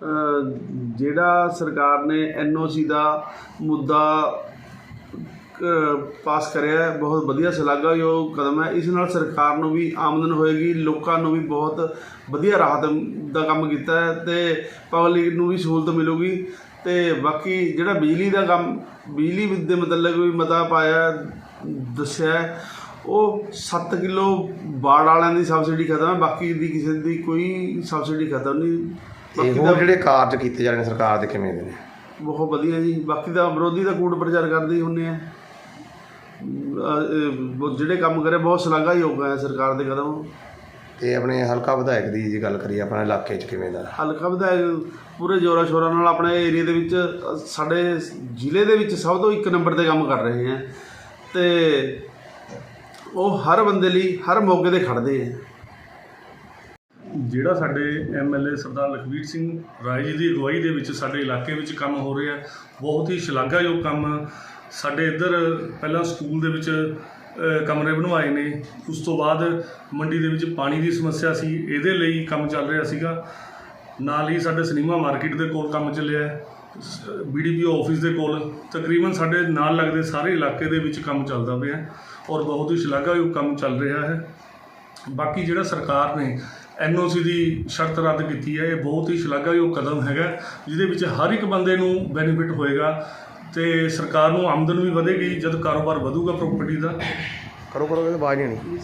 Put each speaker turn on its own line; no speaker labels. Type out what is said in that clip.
ਜਿਹੜਾ ਸਰਕਾਰ ਨੇ ਐਨਓਸੀ ਦਾ ਮੁੱਦਾ ਪਾਸ ਕਰਿਆ ਬਹੁਤ ਵਧੀਆ ਸ਼ਲਾਘਾਯੋਗ ਕਦਮ ਹੈ। ਇਸ ਨਾਲ ਸਰਕਾਰ ਨੂੰ ਵੀ ਆਮਦਨ ਹੋਏਗੀ, ਲੋਕਾਂ ਨੂੰ ਵੀ ਬਹੁਤ ਵਧੀਆ ਰਾਹਤ ਦਾ ਕੰਮ ਕੀਤਾ ਹੈ ਤੇ ਪਬਲਿਕ ਨੂੰ ਵੀ ਸਹੂਲਤ ਮਿਲੂਗੀ। ਤੇ ਬਾਕੀ ਜਿਹੜਾ ਬਿਜਲੀ ਦਾ ਕੰਮ, ਬਿਜਲੀ ਦੇ ਮਤਲਬ ਵੀ ਮਤਾ ਪਾਇਆ, ਦੱਸਿਆ ਉਹ 7 ਕਿਲੋ ਬਾੜ ਵਾਲਿਆਂ ਦੀ ਸਬਸਿਡੀ ਖਤਮ ਹੈ, ਬਾਕੀ ਦੀ ਕਿਸੇ ਦੀ ਕੋਈ ਸਬਸਿਡੀ ਖਤਮ ਨਹੀਂ।
ਤੇ
ਬਾਕੀ
ਹੋਰ ਜਿਹੜੇ ਕਾਰਜ ਕੀਤੇ ਜਾ ਰਹੇ ਨੇ ਸਰਕਾਰ ਦੇ ਕਿਵੇਂ ਦੇ ਨੇ?
ਬਹੁਤ ਵਧੀਆ ਜੀ। ਬਾਕੀ ਦਾ ਵਿਰੋਧੀ ਦਾ ਕੂੜ ਪ੍ਰਚਾਰ ਕਰਦੇ ਹੀ ਹੁੰਦੇ ਆ। ਇਹ ਜਿਹੜੇ ਕੰਮ ਕਰੇ ਬਹੁਤ ਸ਼ਲਾਘਾਯੋਗ ਹੈ ਸਰਕਾਰ ਦੇ ਕਦਮ।
ਤੇ ਆਪਣੇ ਹਲਕਾ ਵਿਧਾਇਕ ਦੀ ਜੀ ਗੱਲ ਕਰੀਏ ਆਪਣੇ ਇਲਾਕੇ 'ਚ ਕਿਵੇਂ ਦਾ?
ਹਲਕਾ ਵਿਧਾਇਕ ਪੂਰੇ ਜੋਰਾ ਸ਼ੋਰਾਂ ਨਾਲ ਆਪਣੇ ਏਰੀਆ ਦੇ ਵਿੱਚ ਅ, ਸਾਡੇ ਜ਼ਿਲ੍ਹੇ ਦੇ ਵਿੱਚ ਸਭ ਤੋਂ ਇੱਕ ਨੰਬਰ ਤੇ ਕੰਮ ਕਰ ਰਹੇ ਹੈ ਤੇ ਉਹ ਹਰ ਬੰਦੇ ਲਈ ਹਰ ਮੌਕੇ ਤੇ ਖੜਦੇ ਹੈ
ਜਿਹੜਾ ਸਾਡੇ ਐਮਐਲਏ ਸਰਦਾਰ ਲਖਵੀਰ ਸਿੰਘ ਰਾਏ ਜੀ ਦੀ ਅਗਵਾਈ ਦੇ ਵਿੱਚ ਸਾਡੇ ਇਲਾਕੇ ਵਿੱਚ ਕੰਮ ਹੋ ਰਿਹਾ ਬਹੁਤ ਹੀ ਸ਼ਲਾਘਾਯੋਗ ਕੰਮ ਸਾਡੇ ਇੱਧਰ ਪਹਿਲਾਂ ਸਕੂਲ ਦੇ ਵਿੱਚ ਕਮਰੇ ਬਣਵਾਏ ਨੇ, ਉਸ ਤੋਂ ਬਾਅਦ ਮੰਡੀ ਦੇ ਵਿੱਚ ਪਾਣੀ ਦੀ ਸਮੱਸਿਆ ਸੀ, ਇਹਦੇ ਲਈ ਕੰਮ ਚੱਲ ਰਿਹਾ ਸੀਗਾ। ਨਾਲ ਹੀ ਸਾਡੇ ਸਿਨੇਮਾ ਮਾਰਕੀਟ ਦੇ ਕੋਲ ਕੰਮ ਚੱਲਿਆ ਬੀਡੀਪੀਓ ਆਫਿਸ ਦੇ ਕੋਲ, ਤਕਰੀਬਨ ਸਾਡੇ ਨਾਲ ਲੱਗਦੇ ਸਾਰੇ ਇਲਾਕੇ ਦੇ ਵਿੱਚ ਕੰਮ ਚੱਲਦਾ ਪਿਆ ਔਰ ਬਹੁਤ ਹੀ ਸ਼ਲਾਘਾਯੋਗ ਕੰਮ ਚੱਲ ਰਿਹਾ ਹੈ। ਬਾਕੀ ਜਿਹੜਾ ਸਰਕਾਰ ਨੇ ਐਨਓਸੀ ਦੀ ਸ਼ਰਤ ਰੱਦ ਕੀਤੀ ਹੈ। ਇਹ ਬਹੁਤ ਹੀ ਸ਼ਲਾਘਾਯੋਗ ਕਦਮ ਹੈਗਾ, ਜਿਹਦੇ ਵਿੱਚ ਹਰ ਇੱਕ ਬੰਦੇ ਨੂੰ ਬੈਨੀਫਿਟ ਹੋਏਗਾ ਤੇ ਸਰਕਾਰ ਨੂੰ ਆਮਦਨ ਵੀ ਵਧੇਗੀ ਜਦ ਕਾਰੋਬਾਰ ਵਧੂਗਾ ਪ੍ਰਾਪਰਟੀ ਦਾ।
ਕਰੋ ਕਰੋ ਇਹ ਆਵਾਜ਼ ਨਹੀਂ ਆਉਣੀ।